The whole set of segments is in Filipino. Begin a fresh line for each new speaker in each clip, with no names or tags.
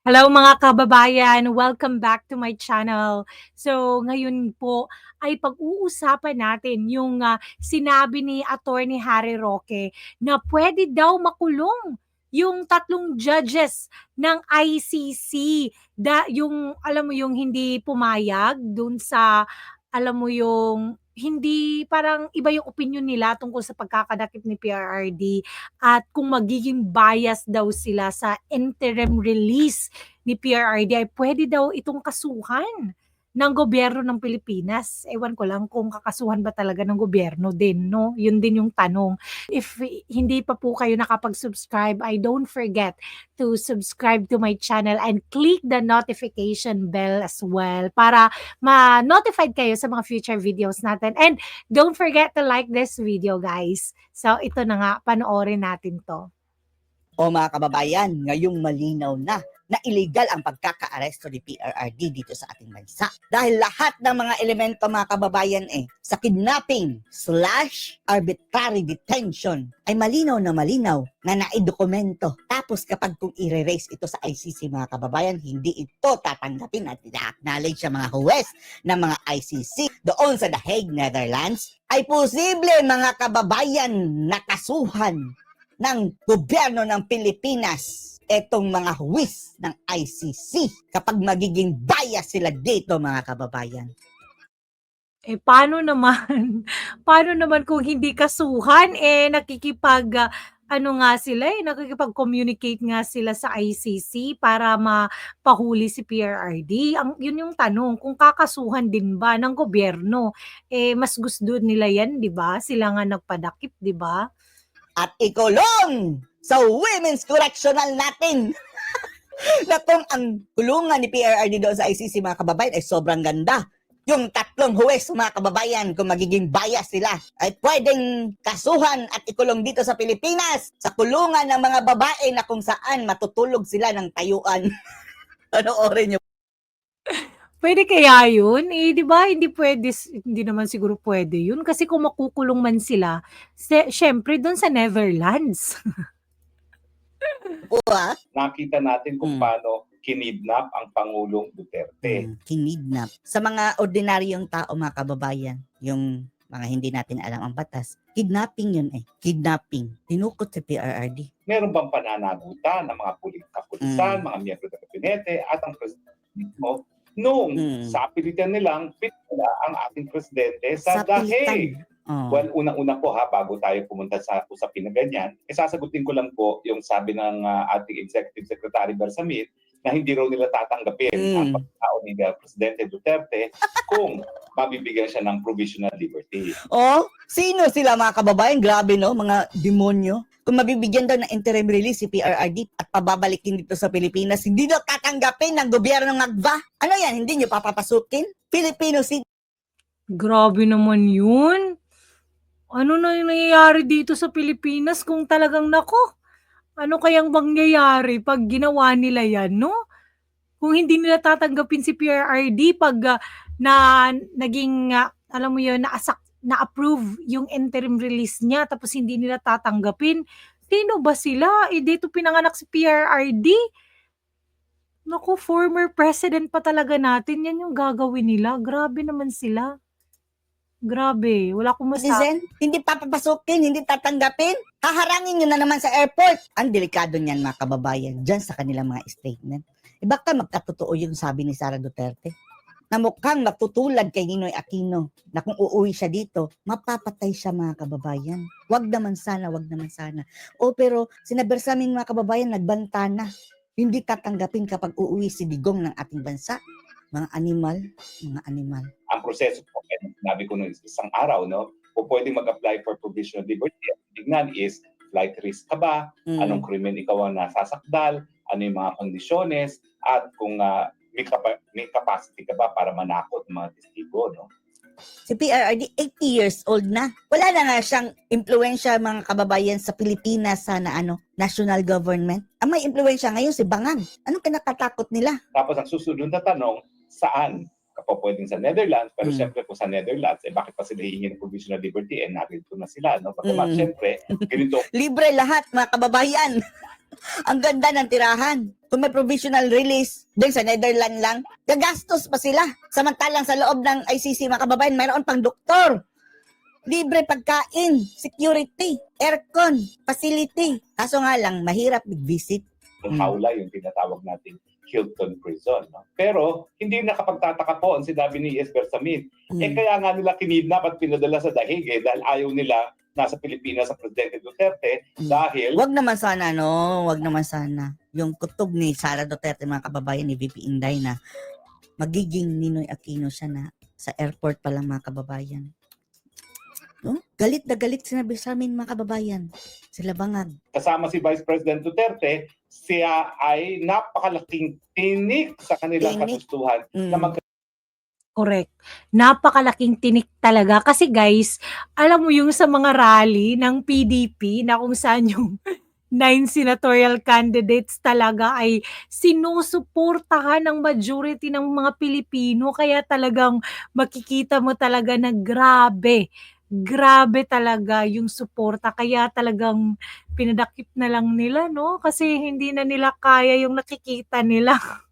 Hello mga kababayan, welcome back to my channel. So ngayon po ay pag-uusapan natin yung ah, sinabi ni Attorney Harry Roque na pwede daw makulong yung tatlong judges ng ICC da yung alam mo yung hindi pumayag dun sa alam mo yung hindi parang iba yung opinion nila tungkol sa pagkakadakip ni PRRD at kung magiging bias daw sila sa interim release ni PRRD ay pwede daw itong kasuhan ng gobyerno ng Pilipinas. Ewan ko lang kung kakasuhan ba talaga ng gobyerno din, no? Yun din yung tanong. If hindi pa po kayo nakapag-subscribe, I don't forget to subscribe to my channel and click the notification bell as well para ma-notified kayo sa mga future videos natin. And don't forget to like this video, guys. So, ito na nga, panoorin natin to.
O mga kababayan, ngayong malinaw na na illegal ang pagkakaaresto ni PRRD dito sa ating bansa. Dahil lahat ng mga elemento mga kababayan eh, sa kidnapping slash arbitrary detention ay malinaw na malinaw na naidokumento. Tapos kapag kung i-raise ito sa ICC mga kababayan, hindi ito tatanggapin at ina-acknowledge sa mga huwes ng mga ICC doon sa The Hague, Netherlands, ay posible mga kababayan nakasuhan ng gobyerno ng Pilipinas etong mga huwis ng ICC kapag magiging bias sila dito mga kababayan.
Eh, paano naman? Paano naman kung hindi kasuhan, eh, nakikipag, ah, ano nga sila, eh, nakikipag-communicate nga sila sa ICC para mapahuli si PRRD. Ang yun yung tanong, kung kakasuhan din ba ng gobyerno? Eh, mas gusto nila yan, 'di ba? Sila nga nagpadakip, 'di ba?
At ikulong sa women's correctional natin na kung ang kulungan ni PRRD doon sa ICC mga kababayan ay sobrang ganda. Yung tatlong huwes mga kababayan, kung magiging bias sila, ay pwedeng kasuhan at ikulong dito sa Pilipinas sa kulungan ng mga babae na kung saan matutulog sila ng tayuan. ano orin nyo?
Pwede kaya yun? Eh, 'di ba hindi pwede hindi naman siguro pwede yun kasi kung makukulong man sila, se siyempre dun sa Netherlands.
Po ah?
nakita natin kung
Mm.
paano kinidnap ang Pangulong Duterte.
Mm, kinidnap. Sa mga ordinaryong tao, mga kababayan, yung mga hindi natin alam ang batas, kidnapping yun eh. Kidnapping. Tinukot sa PRRD.
Meron bang pananagutan ng mga puling kapulisan,
Mm.
mga miyembro ng kabinete at ang presidente mismo noong
Mm.
sa pilitan nilang pinala ang ating presidente sa,
Sa pilitan. Oh.
Well, unang-una po ha, bago tayo pumunta sa usapin na ganyan, eh, sasagutin ko lang po yung sabi ng ah, ating Executive Secretary Bersamin na hindi raw nila tatanggapin
Mm.
ang pagkao ni ah, Presidente Duterte kung mabibigyan siya ng provisional liberty.
oh, sino sila mga kababayan? Grabe no, mga demonyo. Kung mabibigyan daw ng interim release si PRRD at pababalikin dito sa Pilipinas, hindi daw tatanggapin ng gobyerno ng Agba. Ano yan? Hindi nyo papapasukin? Filipino si
Grabe naman yun. Ano na yung nangyayari dito sa Pilipinas kung talagang nako, ano kayang mangyayari pag ginawa nila yan, no? Kung hindi nila tatanggapin si PRRD pag ah, na naging, ah, alam mo yun, naasak, na-approve yung interim release niya tapos hindi nila tatanggapin, sino ba sila? Eh, dito pinanganak si PRRD. Naku, former president pa talaga natin. Yan yung gagawin nila. Grabe naman sila. Grabe, wala akong masabi.
citizen, hindi papapasukin, hindi tatanggapin. Haharangin nyo na naman sa airport. Ang delikado niyan mga kababayan, dyan sa kanilang mga statement. E baka magkatotoo yung sabi ni Sara Duterte na mukhang magtutulad kay Ninoy Aquino na kung uuwi siya dito, mapapatay siya mga kababayan. Wag naman sana, wag naman sana. O pero sinabi sa amin mga kababayan, nagbanta na. Hindi tatanggapin kapag uuwi si Digong ng ating bansa. Mga animal, mga animal.
ang proseso po, kaya sinabi ko nung isang araw, no, kung pwedeng mag-apply for provisional liberty, tignan is flight risk ka ba,
Mm.
anong krimen ikaw ang nasasakdal, ano yung mga kondisyones, at kung ah, may, kapa- may capacity ka ba para manakot ng mga testigo, no?
Si PRRD, 80 years old na. Wala na nga siyang impluensya mga kababayan sa Pilipinas sa na, ano, national government. Ang may impluensya ngayon si Bangan. Anong kinakatakot nila?
Tapos ang susunod na tanong, saan po pwedeng sa Netherlands, pero
Mm.
syempre po sa Netherlands, eh bakit pa sila hihingi ng provisional liberty? Eh narito na sila, no? Bagamat
Mm.
syempre, ganito
Libre lahat, mga kababayan. Ang ganda ng tirahan. Kung may provisional release, din sa Netherlands lang, gagastos pa sila. Samantalang sa loob ng ICC, mga kababayan, mayroon pang doktor. Libre pagkain, security, aircon, facility. Kaso nga lang, mahirap mag-visit.
hawla yung tinatawag natin Hilton Prison. No? Pero hindi nakapagtataka po ang sinabi ni Yes Bersamin. Eh
Mm.
kaya nga nila kinidnap at pinadala sa dahig eh, dahil ayaw nila nasa Pilipinas sa Presidente Duterte
Mm.
dahil
Wag naman sana, no? Wag naman sana. Yung kutob ni Sara Duterte, mga kababayan ni VP Inday na magiging Ninoy Aquino siya na sa airport pa lang, mga kababayan. No? Galit na galit sinabi sa amin, mga kababayan. Sila bangag.
kasama si Vice President Duterte, siya ay napakalaking tinik sa kanilang
Tinik.
katustuhan
Mm.
na mag
Correct. Napakalaking tinik talaga. Kasi guys, alam mo yung sa mga rally ng PDP na kung saan yung nine senatorial candidates talaga ay sinusuportahan ng majority ng mga Pilipino. Kaya talagang makikita mo talaga na grabe. Grabe talaga yung suporta. Kaya talagang pinadakip na lang nila, no? Kasi hindi na nila kaya yung nakikita nila.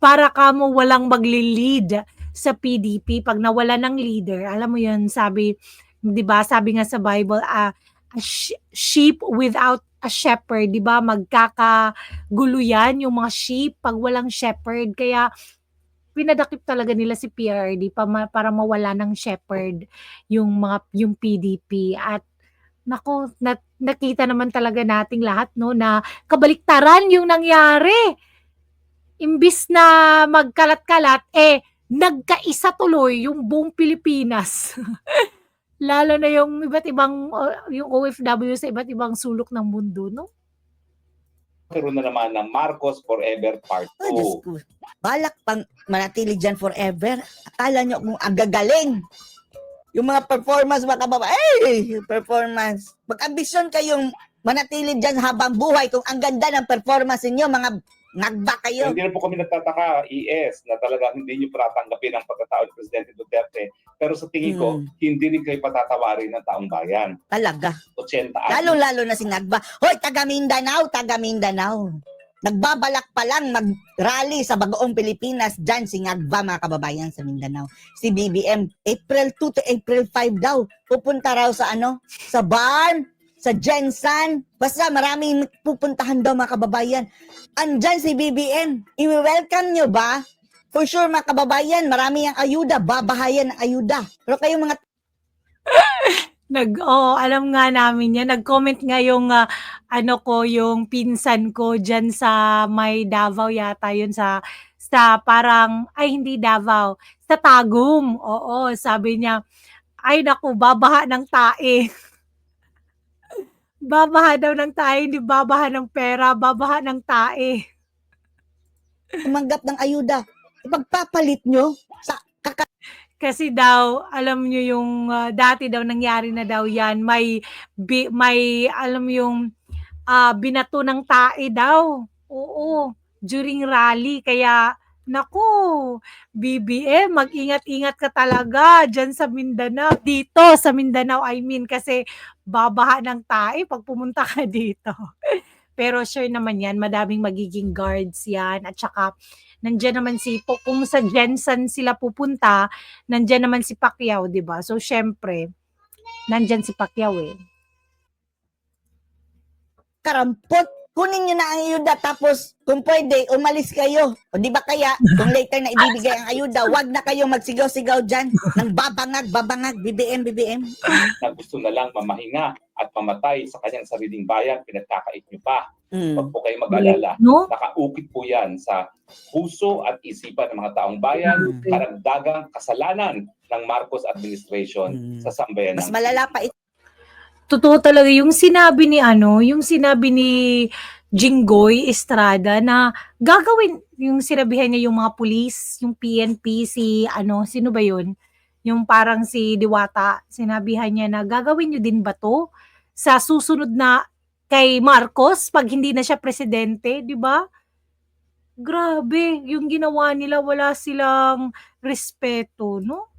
para kamo walang magli-lead sa PDP pag nawala ng leader. Alam mo 'yun, sabi 'di ba? Sabi nga sa Bible, ah, a sh- sheep without a shepherd, 'di ba? Magkakagulo yan yung mga sheep pag walang shepherd. Kaya pinadakip talaga nila si PRD pa para mawala ng shepherd yung mga yung PDP at nako na, nakita naman talaga nating lahat no na kabaliktaran yung nangyari imbis na magkalat-kalat, eh, nagkaisa tuloy yung buong Pilipinas. Lalo na yung iba't ibang, uh, yung OFW sa iba't ibang sulok ng mundo, no?
Karoon na naman ng Marcos Forever Part 2.
Ay, Diyos ko. Balak pang manatili dyan forever. Akala nyo kung ang gagaling. Yung mga performance, mga kababayan, ay, performance. Mag-ambisyon kayong manatili dyan habang buhay kung ang ganda ng performance ninyo, mga nagba kayo.
Hindi na po kami nagtataka, ES, na talaga hindi nyo patatanggapin ang pagkatao ni Presidente Duterte. Pero sa tingin ko,
Hmm.
hindi rin kayo patatawarin ng taong bayan.
Talaga.
80 anos.
Lalo-lalo na si Nagba. Hoy, taga Mindanao, taga Mindanao. Nagbabalak pa lang mag-rally sa Bagoong Pilipinas dyan si Ngagba, mga kababayan sa Mindanao. Si BBM, April 2 to April 5 daw. Pupunta raw sa ano? Sa barn, sa Jensen. Basta maraming pupuntahan daw mga kababayan. Andyan si BBM. I-welcome nyo ba? For sure mga kababayan, marami ang ayuda. Babahayan ang ayuda. Pero kayo mga
Nag, oh, alam nga namin yan. Nag-comment nga yung, ah, ano ko, yung pinsan ko dyan sa may Davao yata yun sa, sa parang, ay hindi Davao, sa Tagum. Oo, sabi niya, ay naku, babaha ng tae. babaha daw ng tae, hindi babaha ng pera, babaha ng tae.
tumanggap ng ayuda. Ipagpapalit nyo sa kaka
Kasi daw, alam nyo yung ah, dati daw nangyari na daw yan, may, bi- may alam yung ah, binato ng tae daw. Oo, during rally. Kaya, naku, BBM, mag-ingat-ingat ka talaga dyan sa Mindanao. Dito sa Mindanao, I mean, kasi babaha ng tae pag pumunta ka dito. Pero sure naman yan, madaming magiging guards yan. At saka, nandyan naman si, kung sa Jensen sila pupunta, nandyan naman si Pacquiao, 'di ba? So syempre, nandyan si Pacquiao eh.
karampot. Kunin nyo na ang ayuda tapos kung pwede, umalis kayo. O di ba kaya, kung later na ibibigay ang ayuda, wag na kayo magsigaw-sigaw dyan ng babangag, babangag, BBM, BBM.
na gusto na lang mamahinga at mamatay sa kanyang sariling bayan, pinagkakait nyo pa.
Mm.
Huwag po kayo mag-alala.
No?
Nakaukit po yan sa puso at isipan ng mga taong bayan,
Mm.
karagdagang kasalanan ng Marcos administration
Mm.
sa sambayan
Mas malala pa ito.
Totoo talaga yung sinabi ni ano, yung sinabi ni Jinggoy Estrada na gagawin yung sinabihan niya yung mga pulis, yung PNP, si ano, sino ba yun? Yung parang si Diwata, sinabihan niya na gagawin niyo din ba to sa susunod na kay Marcos pag hindi na siya presidente, di ba? Grabe, yung ginawa nila wala silang respeto, no?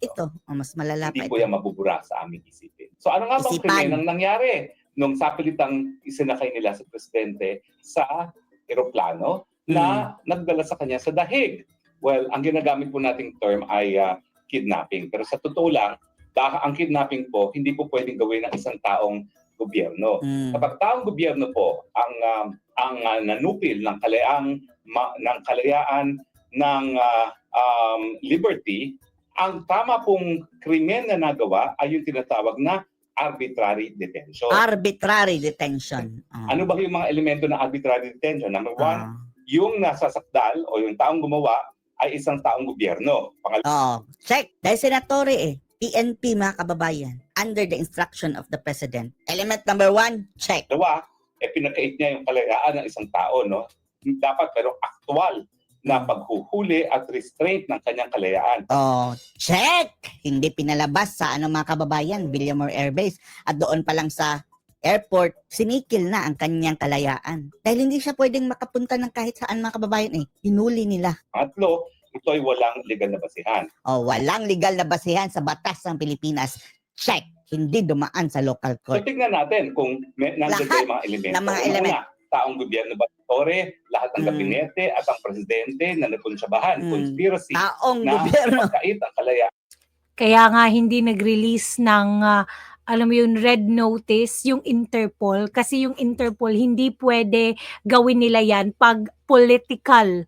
Ito, oh, mas malala pa
Hindi po yan mabubura sa aming isipin. So ano nga bang krimen ang nangyari nung sapilitang isinakay nila sa presidente sa eroplano na
Hmm.
nagdala sa kanya sa dahig? Well, ang ginagamit po nating term ay ah, kidnapping. Pero sa totoo lang, dah- ang kidnapping po, hindi po pwedeng gawin ng isang taong gobyerno.
Mm.
Kapag taong gobyerno po ang um, ang uh, nanupil ng kalayaang ma- ng kalayaan ng uh, um, liberty, ang tama pong krimen na nagawa ay yung tinatawag na arbitrary detention.
Arbitrary detention. Ah.
ano ba yung mga elemento ng arbitrary detention? Number one,
Ah.
yung nasa sakdal o yung taong gumawa ay isang taong gobyerno. Pangalawa,
Oh, check. Dahil senatore eh. PNP mga kababayan. Under the instruction of the President. Element number one, check.
eh pinakait niya yung kalayaan ng isang tao. No? Dapat merong aktual na paghuhuli at restraint ng kanyang kalayaan.
Oh, check! Hindi pinalabas sa ano mga kababayan, Villamor Air Base. At doon pa lang sa airport, sinikil na ang kanyang kalayaan. Dahil hindi siya pwedeng makapunta ng kahit saan mga kababayan eh. Hinuli nila.
Pangatlo, ito ay walang legal na basihan.
Oh, walang legal na basihan sa batas ng Pilipinas. Check! Hindi dumaan sa local
So
court.
tignan natin kung may, nandiyan
Lahat
mga elemento.
ng mga
Una,
element.
taong gobyerno ba Tore, lahat ng
Mm.
gabinete at ang presidente na nagkonsyabahan,
Mm.
conspiracy
Taong
na
gobyerno.
pagkait ang kalayaan.
Kaya nga hindi nag-release ng ah, alam mo yung red notice yung Interpol kasi yung Interpol hindi pwede gawin nila yan pag political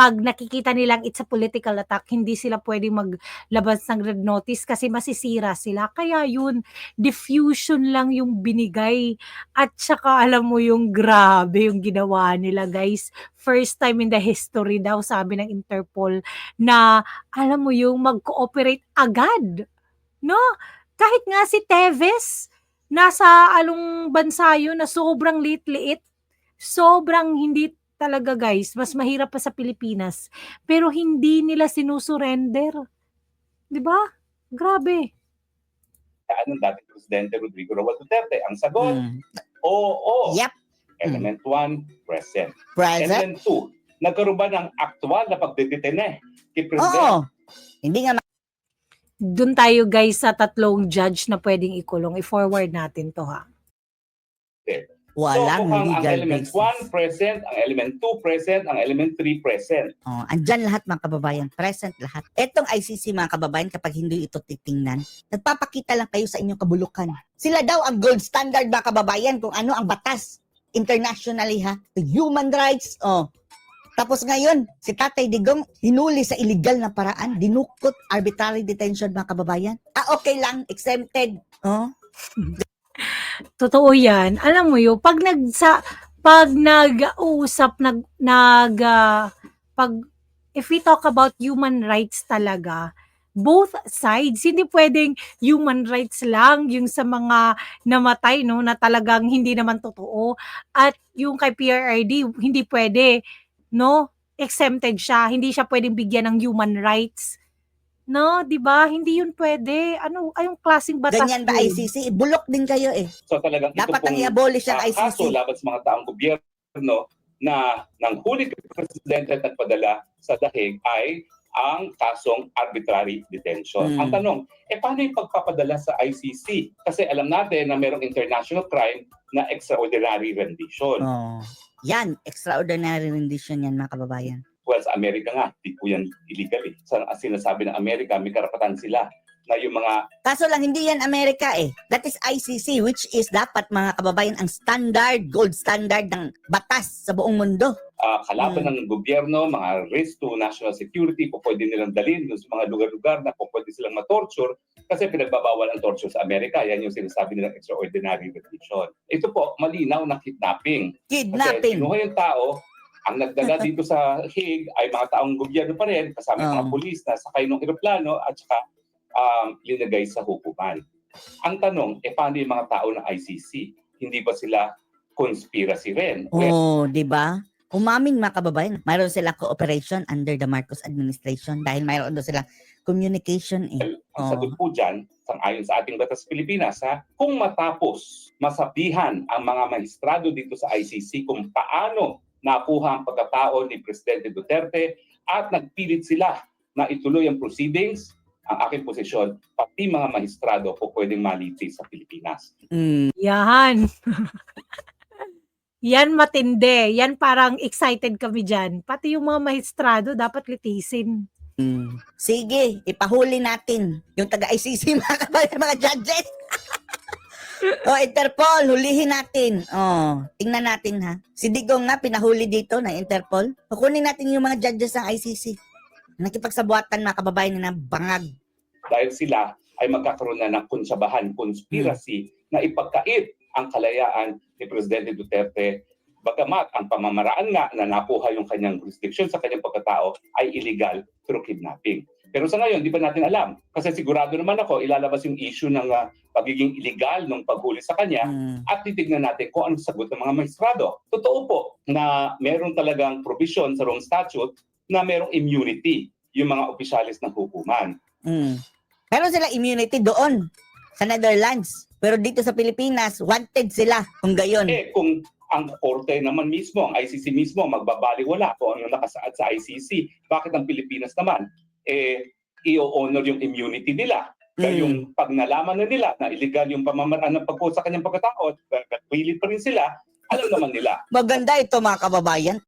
pag nakikita nilang it's a political attack hindi sila pwede maglabas ng red notice kasi masisira sila kaya yun diffusion lang yung binigay at saka alam mo yung grabe yung ginawa nila guys first time in the history daw sabi ng Interpol na alam mo yung mag-cooperate agad. No? Kahit nga si Teves, nasa along bansa yun na sobrang liit-liit, sobrang hindi talaga guys, mas mahirap pa sa Pilipinas. Pero hindi nila sinusurrender. 'Di ba? Grabe.
ng dating presidente Rodrigo Roa Duterte. Ang sagot,
Mm.
oo.
Yep.
Element 1, present.
Present.
Element 2, nagkaroon ba ng aktual na pagdedetene kay presidente?
Oo. Hindi nga
Doon tayo guys sa tatlong judge na pwedeng ikulong. I-forward natin to ha.
Walang
so, ang
legal
element
basis.
1 present, ang element 2 present, ang element 3 present.
Oh, andyan lahat mga kababayan, present lahat. Etong ICC mga kababayan, kapag hindi ito titingnan, nagpapakita lang kayo sa inyong kabulukan. Sila daw ang gold standard mga kababayan kung ano ang batas internationally ha. Human rights, oh. Tapos ngayon, si Tatay Digong hinuli sa illegal na paraan, dinukot arbitrary detention mga kababayan. Ah, okay lang, exempted. Oh.
Totoo 'yan. Alam mo 'yo, pag nagsa pag nag-uusap nag nag ah, pag if we talk about human rights talaga, both sides hindi pwedeng human rights lang yung sa mga namatay no na talagang hindi naman totoo. At yung kay PRRD hindi pwede no exempted siya. Hindi siya pwedeng bigyan ng human rights no 'di ba hindi yun pwede ano ayong klaseng batas
Ganyan ba
yun?
ICC? Bulok din kayo eh.
So talagang
Dapat ang i-abolish ang ICC.
kaso laban sa mga taong gobyerno na nang huli kay presidente at nagpadala sa dahig ay ang kasong arbitrary detention.
Mm.
Ang tanong, eh paano yung pagpapadala sa ICC? Kasi alam natin na merong international crime na extraordinary rendition.
Oh. Yan, extraordinary rendition yan mga kababayan.
Well, sa Amerika nga, di po yan illegal eh. Sa sinasabi ng Amerika, may karapatan sila na yung mga
Kaso lang hindi yan Amerika eh. That is ICC which is dapat mga kababayan ang standard, gold standard ng batas sa buong mundo.
ah, kalaban
Mm.
ng gobyerno, mga risk to national security, po pwede nilang dalhin sa mga lugar-lugar na po pwede silang matorture kasi pinagbabawal ang torture sa Amerika. Yan yung sinasabi nilang extraordinary rendition. Ito po, malinaw na kidnapping. Kasi
Kidnapping.
kinuha yung tao, ang nagdala dito sa Hague ay mga taong gobyerno pa rin, kasama yung mga
Oo.
pulis na sakay ng eroplano at saka um, linagay sa hukuman. Ang tanong, eh paano yung mga tao ng ICC? Hindi ba sila conspiracy rin? Well,
Oh, di ba? Umamin mga kababayan, mayroon silang cooperation under the Marcos administration dahil mayroon doon silang communication eh.
Ang
Oo.
sagot po dyan, sang-ayon sa ating batas Pilipinas, ha, kung matapos masabihan ang mga maestrado dito sa ICC kung paano nakuha ang pagkatao ni Presidente Duterte at nagpilit sila na ituloy ang proceedings, ang aking posisyon, pati mga mahistrado po pwedeng maliti sa Pilipinas.
Mm.
Yan. Yan matindi. Yan parang excited kami dyan. Pati yung mga maestrado dapat litisin.
Mm. Sige, ipahuli natin yung taga-ICC mga mga judges. o Interpol, hulihin natin. Oh, tingnan natin ha. Si Digong nga pinahuli dito ng Interpol. Kukunin natin yung mga judges ng ICC. Nakipagsabuatan mga kababayan na bangag.
Dahil sila ay magkakaroon na ng konsabahan, conspiracy na ipagkait ang kalayaan ni Presidente Duterte Bagamat ang pamamaraan nga na nakuha yung kanyang jurisdiction sa kanyang pagkatao ay illegal through kidnapping. Pero sa ngayon, di ba natin alam? Kasi sigurado naman ako, ilalabas yung issue ng ah, pagiging illegal ng paghuli sa kanya
Mm.
at titignan natin kung anong sagot ng mga maestrado. Totoo po na meron talagang provision sa wrong statute na merong immunity yung mga opisyalis ng hukuman.
Mm. Meron sila immunity doon sa Netherlands. Pero dito sa Pilipinas, wanted sila kung gayon.
Eh kung ang korte naman mismo, ang ICC mismo, magbabaliwala kung ano nakasaad sa ICC, bakit ang Pilipinas naman, eh, i-honor yung immunity nila. Kaya
Mm.
yung pag nalaman na nila na illegal yung pamamaraan ng pagkuha sa kanyang pagkatao, at nagpilit pa rin sila, alam naman nila.
Maganda ito mga kababayan.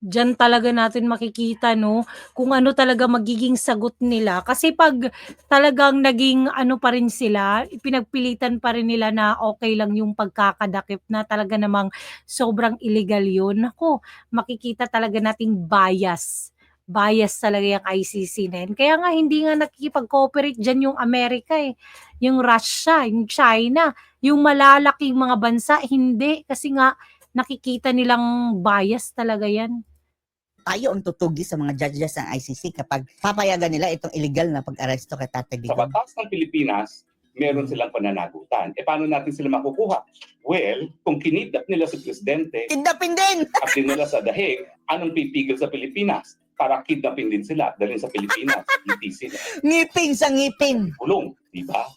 Diyan talaga natin makikita no kung ano talaga magiging sagot nila kasi pag talagang naging ano pa rin sila pinagpilitan pa rin nila na okay lang yung pagkakadakip na talaga namang sobrang illegal yun nako makikita talaga nating bias bias talaga yung ICC na yun. Kaya nga hindi nga nakikipag-cooperate dyan yung Amerika eh. Yung Russia, yung China, yung malalaking mga bansa, hindi. Kasi nga nakikita nilang bias talaga yan.
Tayo ang tutugi sa mga judges ng ICC kapag papayagan nila itong illegal na pag-aresto kay Tatay
Sa
Digong.
batas ng Pilipinas, meron silang pananagutan. E paano natin sila makukuha? Well, kung kinidnap nila si Presidente
Kidnapin din!
at dinala sa dahig, anong pipigil sa Pilipinas? Para kidnapin din sila, dalhin sa Pilipinas, litisin,
Ngipin sa ngipin!
kulong, di ba?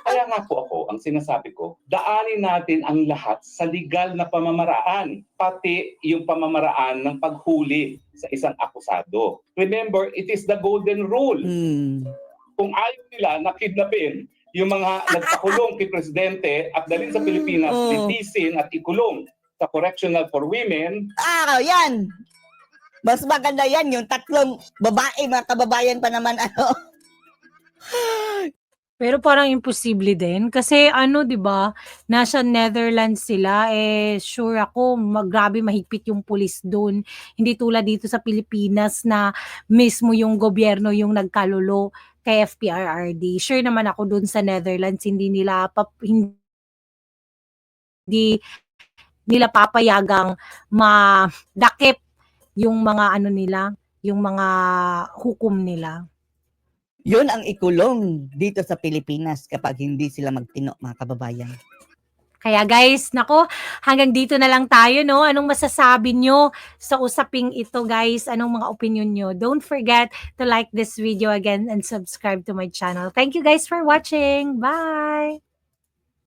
Kaya nga po ako, ang sinasabi ko, daanin natin ang lahat sa legal na pamamaraan, pati yung pamamaraan ng paghuli sa isang akusado. Remember, it is the golden rule.
Hmm.
Kung ayaw nila na kidnapin yung mga nagpakulong kay Presidente at dalhin sa Pilipinas,
Oo.
litisin at ikulong sa correctional for women,
Ah, yan! Mas maganda yan, yung tatlong babae, mga kababayan pa naman, ano.
Pero parang imposible din kasi ano 'di ba, nasa Netherlands sila eh sure ako mag grabe mahigpit yung pulis doon. Hindi tulad dito sa Pilipinas na mismo yung gobyerno yung nagkalulo kay FPRRD. Sure naman ako doon sa Netherlands hindi nila pap, hindi nila papayagang madakip yung mga ano nila, yung mga hukom nila.
Yun ang ikulong dito sa Pilipinas kapag hindi sila magtino, mga kababayan.
Kaya guys, nako, hanggang dito na lang tayo, no? Anong masasabi nyo sa usaping ito, guys? Anong mga opinion nyo? Don't forget to like this video again and subscribe to my channel. Thank you guys for watching. Bye!